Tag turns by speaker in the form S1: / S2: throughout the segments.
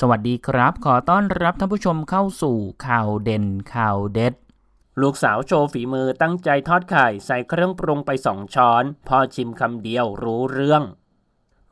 S1: สวัสดีครับ ขอต้อนรับท่านผู้ชมเข้าสู่ข่าวเด่นข่าวเด็ด ลูกสาวโชว์ฝีมือตั้งใจทอดไข่ใส่เครื่องปรุงไปสองช้อน พอชิมคำเดียวรู้เรื่อง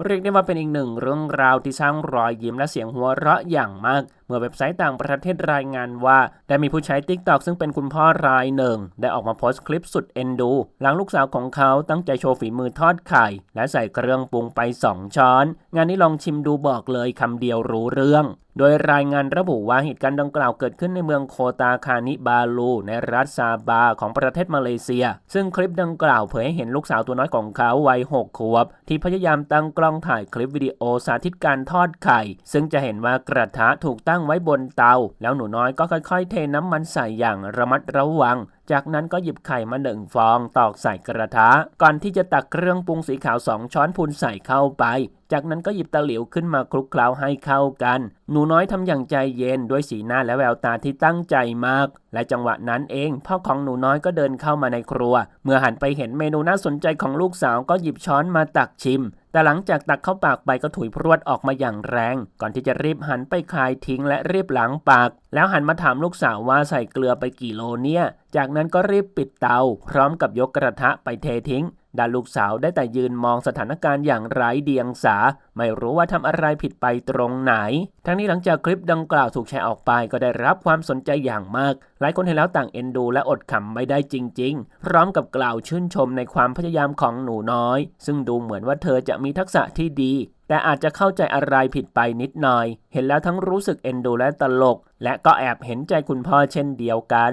S1: เรียกได้ว่าเป็นอีกหนึ่งเรื่องราวที่สร้างรอยยิ้มและเสียงหัวเราะอย่างมากเมื่อเว็บไซต์ต่างประเทศรายงานว่า ได้มีผู้ใช้ t ิ k t o k ซึ่งเป็นคุณพ่อรายหนึ่ง ได้ออกมาโพสต์คลิปสุดเอ็นดู หลังลูกสาวของเขาตั้งใจโชว์ฝีมือทอดไข่ และใส่เครื่องปรุงไป 2 ช้อน งานนี้ลองชิมดูบอกเลยคำเดียวรู้เรื่องโดยรายงานระบุว่าเหตุการณ์ดังกล่าวเกิดขึ้นในเมืองโคตาคานิบาลู ในรัฐซาบาของประเทศมาเลเซีย ซึ่งคลิปดังกล่าวเผยให้เห็นลูกสาวตัวน้อยของเขาวัย6ขวบ ที่พยายามตั้งกล้องถ่ายคลิปวิดีโอสาธิตการทอดไข่ ซึ่งจะเห็นว่ากระทะถูกตั้งตั้งไว้บนเตา แล้วหนูน้อยก็ค่อยๆ เทน้ำมันใส่อย่างระมัดระวัง จากนั้นก็หยิบไข่มาหนึ่งฟองตอกใส่กระทะ ก่อนที่จะตักเครื่องปรุงสีขาวสองช้อนพูนใส่เข้าไป จากนั้นก็หยิบตะหลิวขึ้นมาคลุกเคล้าให้เข้ากัน หนูน้อยทำอย่างใจเย็นด้วยสีหน้าและแววตาที่ตั้งใจมาก และจังหวะนั้นเองพ่อของหนูน้อยก็เดินเข้ามาในครัว เมื่อหันไปเห็นเมนูน่าสนใจของลูกสาวก็หยิบช้อนมาตักชิม แต่หลังจากตักเข้าปากไปก็ถุยพรวดออกมาอย่างแรง ก่อนที่จะรีบหันไปคายทิ้งและรีบล้างปาก แล้วหันมาถามลูกสาวว่าใส่เกลือไปกี่โลเนี่ย จากนั้นก็รีบปิดเตา พร้อมกับยกกระทะไปเททิ้ง ด้านลูกสาวได้แต่ยืนมองสถานการณ์อย่างไร้เดียงสา ไม่รู้ว่าทำอะไรผิดไปตรงไหน ทั้งนี้หลังจากคลิปดังกล่าวถูกแชร์ออกไปก็ได้รับความสนใจอย่างมาก หลายคนเห็นแล้วต่างเอ็นดูและอดขำไม่ได้จริง ๆ พร้อมกับกล่าวชื่นชมในความพยายามของหนูน้อย ซึ่งดูเหมือนว่าเธอจะมีทักษะที่ดี แต่อาจจะเข้าใจอะไรผิดไปนิดหน่อย เห็นแล้วทั้งรู้สึกเอ็นดูและตลก และก็แอบเห็นใจคุณพ่อเช่นเดียวกัน